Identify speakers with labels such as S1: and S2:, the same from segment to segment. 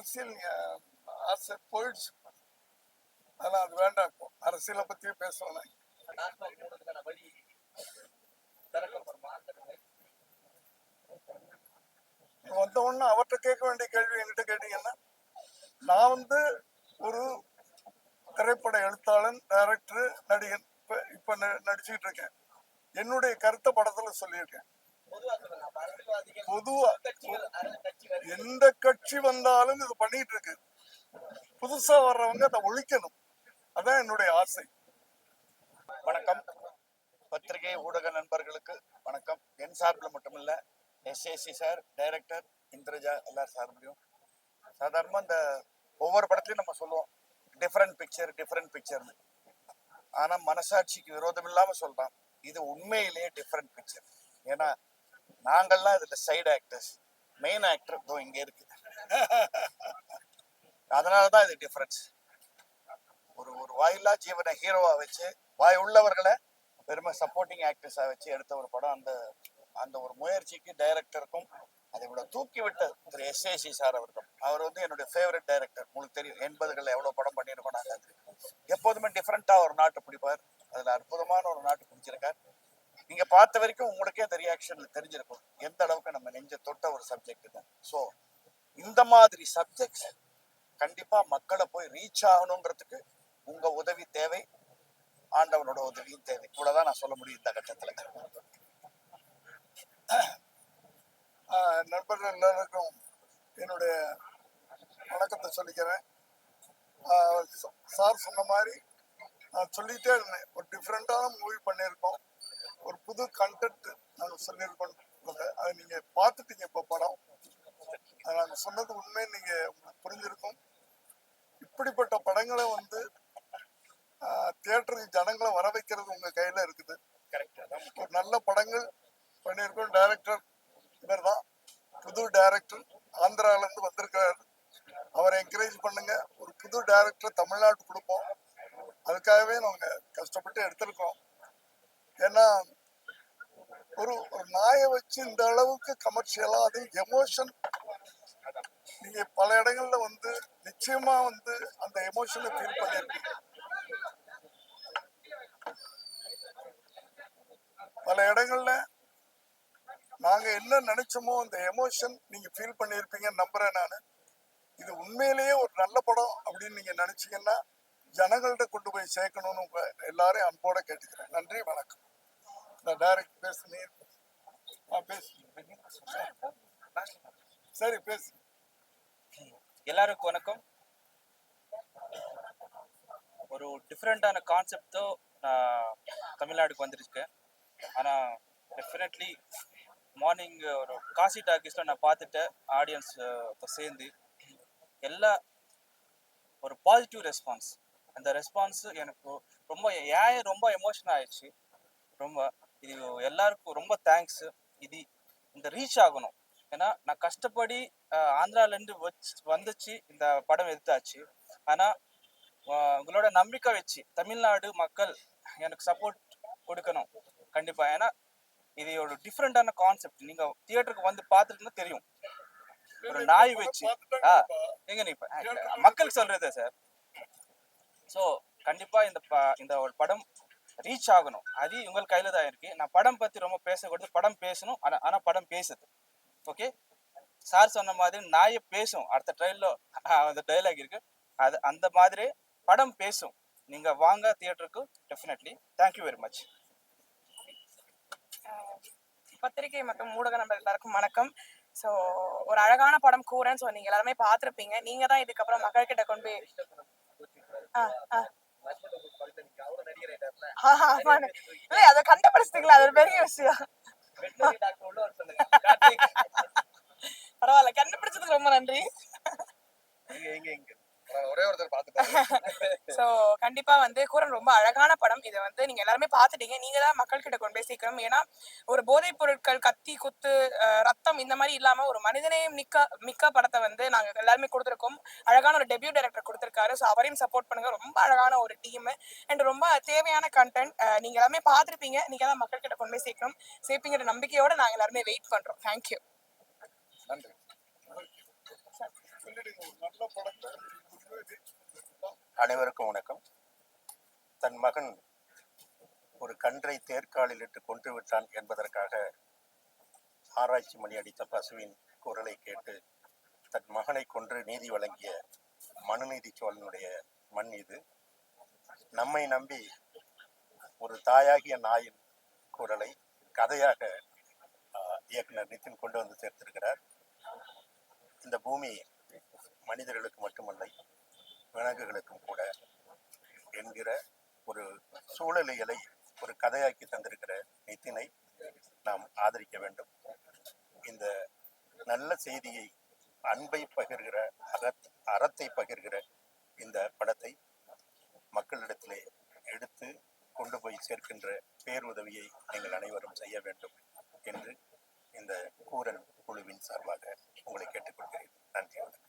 S1: அரசியல் ஆசை போயிடுச்சு. அதெல்லாம் அது வேண்டாம் இப்போ. அரசியலை பத்தி பேசலாம். வந்த உடனே அவர்கிட்ட கேட்க வேண்டிய கேள்வி என்கிட்ட கேட்டீங்கன்னா நான் வந்து ஒரு திரைப்பட எழுத்தாளன் டைரக்டர் நடிகன் இப்ப இப்ப ந- நடிச்சுக்கிட்டு இருக்கேன். என்னுடைய கருத்தை படத்துல சொல்லியிருக்கேன்.
S2: பொதுவா
S1: எந்த கட்சி வந்தாலும் இது பண்ணிட்டு இருக்கு புதுசா வர்றவங்க அதை ஒழிக்கணும். அதான் என்னுடைய ஆசை.
S3: வணக்கம். பத்திரிகை ஊடக நண்பர்களுக்கு வணக்கம். என் சார்பில் மட்டுமில்ல எஸ்ஏசி சார் டைரக்டர் இந்திரஜா எல்லார் சார்பிலையும் சாதாரணமாக இந்த ஒவ்வொரு படத்துலையும் நம்ம சொல்லுவோம். டிஃப்ரெண்ட் பிக்சர் டிஃப்ரெண்ட் பிக்சர்னு ஆனால் மனசாட்சிக்கு விரோதம் இல்லாமல் சொல்கிறான் இது உண்மையிலேயே டிஃப்ரெண்ட் பிக்சர் ஏன்னா நாங்கள்லாம் இதுல சைடு ஆக்டர்ஸ் மெயின் ஆக்டர் இதோ இங்கே இருக்கு. அதனாலதான் இது டிஃபரன்ஸ் ஒரு ஒரு வாயில்லா ஜீவனை ஹீரோவா வச்சு வாய் உள்ளவர்களை பெருமை சப்போர்ட்டிங் ஆக்டர்ஸா வச்சு எடுத்த ஒரு படம். அந்த அந்த ஒரு முயற்சிக்கு டைரக்டருக்கும் அதை விட தூக்கி விட்ட திரு எஸ்ஏசி சார் அவர்கள். அவர் வந்து என்னுடைய ஃபேவரட் டைரக்டர் உங்களுக்கு தெரியும் எண்பதுகளில் எவ்வளோ படம் பண்ணியிருக்கோம் நாங்கள் எப்போதுமே டிஃப்ரெண்ட்டாக ஒரு நாட்டு பிடிப்பார். அதில் அற்புதமான ஒரு நாட்டு பிடிச்சிருக்கார். நீங்க பார்த்த வரைக்கும் உங்களுக்கே அந்த ரியாக்ஷன்ல தெரிஞ்சிருக்கும் எந்த அளவுக்கு நம்ம நெஞ்ச தொட்ட ஒரு சப்ஜெக்ட் தான் ஸோ இந்த மாதிரி சப்ஜெக்ட்ஸ் கண்டிப்பா மக்களை போய் ரீச் ஆகணுங்கிறதுக்கு உங்க உதவி தேவை ஆண்டவனோட உதவியும் தேவை. இவ்வளவுதான் நான் சொல்ல முடியும் இந்த கட்டத்துல.
S1: நண்பர்கள் எல்லாருக்கும் என்னுடைய வணக்கத்தை சொல்லிக்கிறேன். சார் சொன்ன மாதிரி நான் சொல்லிட்டே இருந்தேன். ஒரு டிஃப்ரெண்டான மூவி பண்ணியிருக்கோம். ஒரு புது கண்டென்ட் நாங்கள் சொல்லியிருக்கோம். அதை நீங்க பார்த்துட்டீங்க இப்போ படம். அது நாங்கள் சொன்னது உண்மை நீங்க உங்களுக்கு புரிஞ்சிருக்கும். இப்படிப்பட்ட படங்களை வந்து தியேட்டருக்கு ஜனங்களை வர வைக்கிறது உங்க கையில இருக்குது. ஒரு நல்ல படங்கள் பண்ணியிருக்கோம். டைரக்டர் இவர் தான். புது டைரக்டர் ஆந்திரால இருந்து வந்திருக்கிறாரு. அவரை என்கரேஜ் பண்ணுங்க. ஒரு புது டைரக்டர் தமிழ்நாடு கொடுப்போம். அதுக்காகவே நாங்க கஷ்டப்பட்டு எடுத்திருக்கோம். ஏன்னா ஒரு ஒரு நாயை வச்சு இந்த அளவுக்கு கமர்ஷியலா அது எமோஷன் நீங்க பல இடங்கள்ல வந்து நிச்சயமா வந்து அந்த எமோஷனை ஃபீல் பண்ணியிருப்பீங்க பல இடங்கள்ல நாங்க என்ன நினைச்சோமோ அந்த எமோஷன் நீங்க ஃபீல் பண்ணியிருப்பீங்கன்னு நம்புறேன் நான். இது உண்மையிலேயே ஒரு நல்ல படம் அப்படின்னு நீங்க நினைச்சீங்கன்னா ஜனங்கள்கிட்ட கொண்டு போய் சேர்க்கணும்னு உங்க எல்லாரையும் அன்போட கேட்டுக்கிறேன். நன்றி வணக்கம். நான் டைரக்ட் பேசுனேன் ஆ பேசு சரி பேசு.
S4: எல்லாருக்கும் வணக்கம். ஒரு டிஃப்ரெண்ட்டான கான்செப்டோ நான் தமிழ்நாடுக்கு வந்திருக்கேன். ஆனால் டெஃபினெட்லி மார்னிங் ஒரு காசி டாக்கீஸில் நான் பார்த்துட்டேன். ஆடியன்ஸ் சேர்ந்து. எல்லா ஒரு பாசிட்டிவ் ரெஸ்பான்ஸ் அந்த ரெஸ்பான்ஸ் எனக்கு ரொம்ப ஏன் ரொம்ப எமோஷன் ஆயிடுச்சு. ரொம்ப. இது எல்லாருக்கும் ரொம்ப தேங்க்ஸ் இது இந்த ரீச் ஆகணும். ஏன்னா நான் கஷ்டப்படி ஆந்திராலேருந்து வச்சு வந்துச்சு இந்த படம் எடுத்தாச்சு. ஆனால் உங்களோட நம்பிக்கை வச்சு தமிழ்நாடு மக்கள் எனக்கு சப்போர்ட் கொடுக்கணும். கண்டிப்பாக ஏன்னா இது ஒரு டிஃப்ரெண்டான கான்செப்ட் நீங்கள் தியேட்டருக்கு வந்து பார்த்துட்டுனா தெரியும். ஒரு நாய் வச்சு. ஆ எங்க நீ மக்களுக்கு சொல்றது சார் ஸோ கண்டிப்பா இந்த இந்த ஒரு படம் ரீச் ஆகணும். அது உங்கள் கையில் தான் இருக்கு. நான் படம் பத்தி ரொம்ப பேசக்கூடாது படம் பேசணும். ஆனா ஆனா படம் பேசுது. ஓகே சார் சொன்ன மாதிரி நாயை பேசும். அடுத்த ட்ரெயில்ல அந்த டைலாக் இருக்கு. அது அந்த மாதிரி படம் பேசும். நீங்க வாங்க தியேட்டருக்கு டெஃபினெட்லி தேங்க்யூ வெரி மச்
S5: பத்திரிகை மற்றும் ஊடக நம்பர் எல்லாருக்கும் வணக்கம். ஸோ ஒரு அழகான படம் கூறேன்னு ஸோ நீங்க எல்லாருமே பார்த்துருப்பீங்க. நீங்க தான் இதுக்கப்புறம் மக்கள்கிட்ட கொண்டு போய் ஆ, ஆ. இல்லை அதை கண்டுபிடிச்சிட்டீங்களா? அது ஒரு பெரிய விஷயம். பரவாயில்ல கண்டுபிடிச்சதுக்கு ரொம்ப நன்றி.
S3: இங்க இங்க இங்க. ஒரே ஒருத்தர் பார்த்துட்டாங்க
S5: ஸோ கண்டிப்பா வந்து கூரன் ரொம்ப அழகான படம். இதை வந்து நீங்க எல்லாருமே பார்த்துட்டீங்க. நீங்க தான் மக்கள் கிட்ட கொண்டு போய் சேர்க்கணும். ஏன்னா ஒரு போதைப் பொருட்கள் கத்தி குத்து ரத்தம் இந்த மாதிரி இல்லாம ஒரு மனிதநேயம் மிக்க மிக்க படத்தை வந்து நாங்க எல்லாருமே கொடுத்துருக்கோம். அழகான ஒரு டெபியூ டைரக்டர் கொடுத்துருக்காரு. ஸோ அவரையும் சப்போர்ட் பண்ணுங்க. ரொம்ப அழகான ஒரு டீம் அண்ட் ரொம்ப தேவையான கண்டென்ட் நீங்க எல்லாமே பார்த்துருப்பீங்க. நீங்க தான் மக்கள் கிட்ட கொண்டு போய் சேர்க்கணும். சேர்ப்பீங்கிற நம்பிக்கையோட நாங்க எல்லாருமே வெயிட் பண்றோம். தேங்க்யூ
S3: நன்றி.
S1: நல்ல படத்தை
S6: அனைவருக்கும் வணக்கம். தன் மகன் ஒரு கன்றை தேர்காலில் இட்டு கொன்று விட்டான் என்பதற்காக ஆராய்ச்சி மணி அடித்த பசுவின் குரலை கேட்டு தன் மகனை கொன்று நீதி வழங்கிய மனுநீதி சோழனுடைய மண் இது. நம்மை நம்பி ஒரு தாயாகிய நாயின் குரலை கதையாக இயக்குனர் நிதின் கொண்டு வந்து சேர்த்திருக்கிறார். இந்த பூமி மனிதர்களுக்கு மட்டுமல்ல விலங்குகளுக்கும் கூட என்கிற ஒரு சூழலியலை ஒரு கதையாக்கி தந்திருக்கிற நிதினை நாம் ஆதரிக்க வேண்டும். இந்த நல்ல செய்தியை அன்பை பகிர்கிற அகத் அறத்தை பகிர்கிற இந்த படத்தை மக்களிடத்திலே எடுத்து கொண்டு போய் சேர்க்கின்ற பேருதவியை நீங்கள் அனைவரும் செய்ய வேண்டும் என்று இந்த கூரன் குழுவின் சார்பாக உங்களுக்கு கேட்டுக்கொள்கிறேன் நன்றி வணக்கம்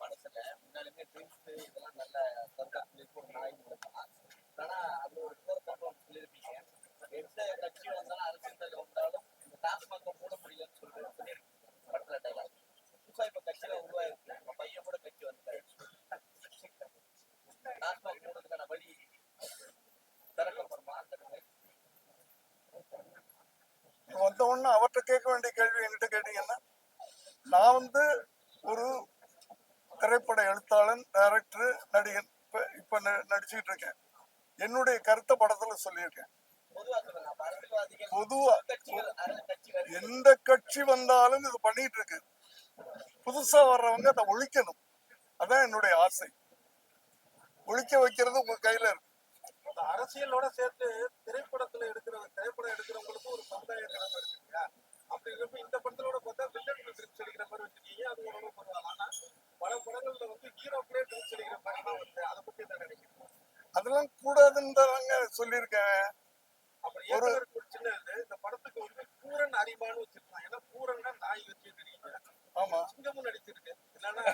S2: படத்துல முன்னாலுமே ட்ரிங்க்ஸ் இதெல்லாம் நல்ல சர்க்கார் ஒரு நாய் மூலமா ஆனா அது ஒரு போர்க்கப்பம் சொல்லியிருப்பீங்க எந்த கட்சி வந்தாலும் அரசியல் வந்தாலும் இந்த டாஸ்மாக மூட முடியலன்னு சொல்லிட்டு சொல்லியிருக்கீங்க படத்துல டைலாக் புதுசா இப்ப கட்சியில உருவாயிருக்கு நம்ம பையன் கூட கட்சி வந்தாரு டாஸ்மாக மூடுறதுக்கான வழி திறக்கப்படுமா அந்த மாதிரி
S1: வந்த உடனே அவர்கிட்ட கேட்க வேண்டிய கேள்வி என்கிட்ட கேட்டீங்கன்னா நான் வந்து ஒரு திரைப்பட எழுத்தாளன் டைரக்டர் நடிகன் இப்ப இப்ப ந- நடிச்சுக்கிட்டு இருக்கேன். என்னுடைய கருத்தை படத்துல சொல்லியிருக்கேன்.
S2: பொதுவா
S1: எந்த கட்சி வந்தாலும் இது பண்ணிட்டு இருக்கு. புதுசா வர்றவங்க அதை ஒழிக்கணும். அதான் என்னுடைய ஆசை. ஒழிக்க வைக்கிறது உங்க கையில இருக்கு.
S7: அந்த அரசியலோட சேர்த்து திரைப்படத்துல எடுக்கிற திரைப்படம் எடுக்கிறவங்களுக்கும் ஒரு சமுதாய கடமை இருக்கு இல்லையா? அப்படி இருக்கப்ப இந்த படத்தோட பார்த்தா வில்லன் ட்ரிப்ஸ் அடிக்கிற மாதிரி வச்சிருக்கீங்க. அது ஓரளவு பரவாயில்ல ஆனா பல படங்கள்ல வந்து ஹீரோக்களே ட்ரிப்ஸ் அடிக்கிற மாதிரி தான் வந்து அதை பத்தி என்ன நினைக்கிறீங்க?
S1: அதெல்லாம் கூடாதுன்னு தாங்க சொல்லியிருக்கேன்.
S7: அப்புறம் இயக்குனருக்கு ஒரு சின்ன இது இந்த படத்துக்கு வந்து பூரன் அறிவான்னு வச்சிருக்கான் ஏன்னா பூரன்னா நாய் வச்சு தெரியுங்க
S1: ஆமா.
S7: சிங்கமும் நடிச்சிருக்கு. இல்லைன்னா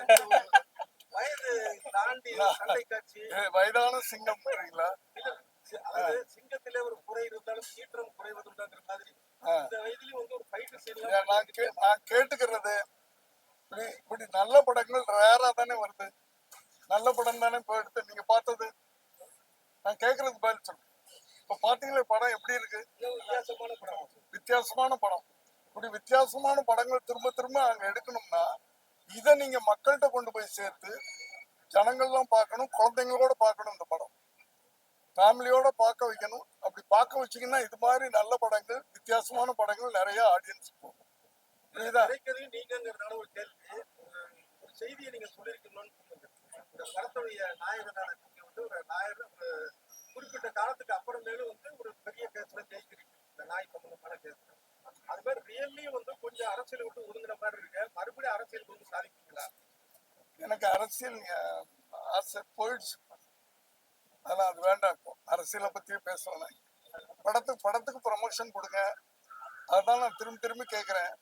S7: வயது தாண்டி சண்டை காட்சி
S1: வயதான சிங்கம் இல்லைங்களா
S7: இல்ல, சி- அதாவது சிங்கத்திலே ஒரு குறை இருந்தாலும் சீற்றம் குறைவதுண்டாங்கிற மாதிரி. இந்த வயதிலும் வந்து ஒரு ஃபைட்
S1: ஏன்
S7: சீன்
S1: நான் நான் கேட்டுக்கிறது இப்படி இப்படி நல்ல படங்கள் ரேரா தானே வருது. நல்ல படம் தானே இப்போ எடுத்து நீங்க பார்த்தது? நான் கேட்கறது பதில் சொல்லுங்க இப்போ பார்த்தீங்களா படம் எப்படி இருக்கு?
S7: வித்தியாசமான படம்.
S1: வித்தியாசமான படம். இப்படி வித்தியாசமான படங்கள் திரும்ப திரும்ப அங்க எடுக்கணும்னா இதை நீங்க மக்கள்கிட்ட கொண்டு போய் சேர்த்து ஜனங்கள்லாம் பார்க்கணும் குழந்தைங்களோட பார்க்கணும் இந்த படம். ஃபேமிலியோட பார்க்க வைக்கணும். அப்படி பார்க்க வச்சீங்கன்னா இது மாதிரி நல்ல படங்கள் வித்தியாசமான படங்கள் நிறைய ஆடியன்ஸ் போகும். புரியுதா?
S7: கிடைக்கிறது நீங்கிறதுனால ஒரு கேள்வி. ஒரு- ஒரு செய்தியை நீங்க சொல்லியிருக்கணும்னு தோணுது. இந்த படத்துடைய நாயகனான நீங்க வந்து ஒரு நாயர் ஒரு குறிப்பிட்ட காலத்துக்கு அப்புறமேலும் வந்து ஒரு பெரிய கேஸ்ல ஜெயிக்கிறீங்க. இந்த நாய் சம்பந்தமான கேஸ் அது மாதிரி ரியல்லி வந்து கொஞ்சம் அரசியல் விட்டு ஒதுங்குற மாதிரி இருக்கு. மறுபடியும் அரசியல் வந்து சாதிப்பீங்களா?
S1: எனக்கு அரசியல் ஆசை போயிடுச்சு. அதெல்லாம் அது வேண்டாம் இப்போ. அரசியலை பத்தியே பேசலாம். படத்துக்கு படத்துக்கு ப்ரமோஷன் கொடுங்க. அதான் நான் திரும்பி திரும்பி கேட்குறேன்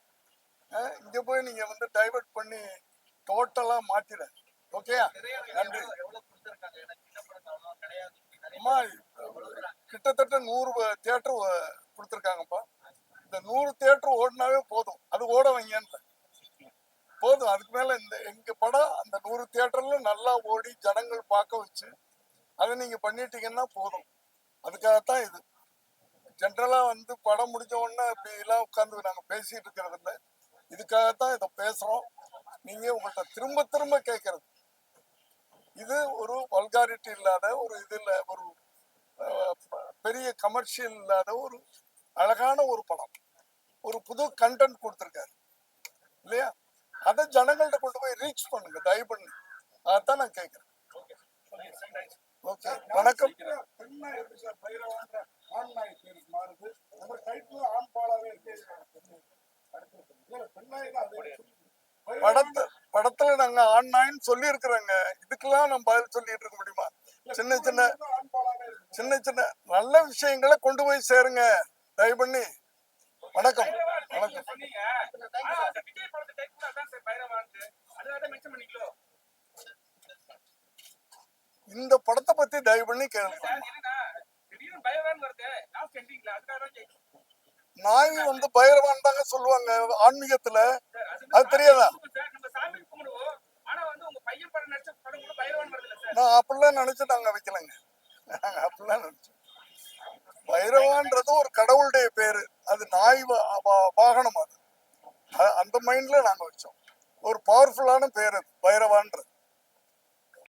S1: இங்க போய் நீங்க வந்து டைவர்ட் பண்ணி டோட்டலா மாத்திட. ஓகே நன்றி. அம்மா கிட்டத்தட்ட நூறு தியேட்டர் கொடுத்துருக்காங்கப்பா. இந்த நூறு தேட்டர் ஓடினாவே போதும். அது ஓட வைங்கன்னு போதும். அதுக்கு மேல இந்த எங்க படம் அந்த நூறு தேட்டர்ல நல்லா ஓடி ஜனங்கள் பார்க்க வச்சு அதை நீங்க பண்ணிட்டீங்கன்னா போதும். அதுக்காகத்தான் இது. ஜென்ரலா வந்து படம் முடிஞ்ச உடனே இப்படி எல்லாம் உட்காந்து நாங்க பேசிட்டு இருக்கிறது இல்ல. இதுக்காகத்தான் இதை பேசுறோம். நீங்க உங்கள்கிட்ட திரும்ப திரும்ப கேட்கறது. இது ஒரு வல்காரிட்டி இல்லாத ஒரு இது ஒரு பெரிய கமர்ஷியல் இல்லாத ஒரு அழகான ஒரு படம். ஒரு புது கண்டென்ட் கொடுத்துருக்காரு. இல்லையா? அதை ஜனங்கள்ட்ட கொண்டு போய் ரீச் பண்ணுங்க தயவு பண்ணி. அதான் நான் கேட்கிறேன் ஓகே வணக்கம். படத்தை படத்துல நாங்க ஆண் நாயின்னு சொல்லி இருக்கிறோங்க இதுக்கெல்லாம் நம்ம பதில் சொல்லிட்டு இருக்க முடியுமா? சின்ன சின்ன சின்ன சின்ன நல்ல விஷயங்களை கொண்டு போய் சேருங்க. தயவு பண்ணி வணக்கம். வணக்கம்.
S5: விஜய் படத்தை
S1: இந்த படத்தை பத்தி தயவு பண்ணி கேளுங்க.
S4: திடீர்னு
S1: நாய் வந்து பைரவான் தாங்க சொல்லுவாங்க ஆன்மீகத்துல. அது தெரியாதா?
S4: கும்பிடுவோம் ஆனா வந்து உங்க பையன் படம் படம் கூட
S1: நான் அப்படிலாம் நினைச்சு நாங்க வைக்கலங்க. நாங்க அப்படிலாம் நினைச்சு பைரவான்றது ஒரு கடவுளுடைய பேரு. அது நாய் வா- வாகனம் அது. அந்த மைண்ட்ல நாங்க வச்சோம். ஒரு பவர்ஃபுல்லான பேர் அது பைரவான்றது.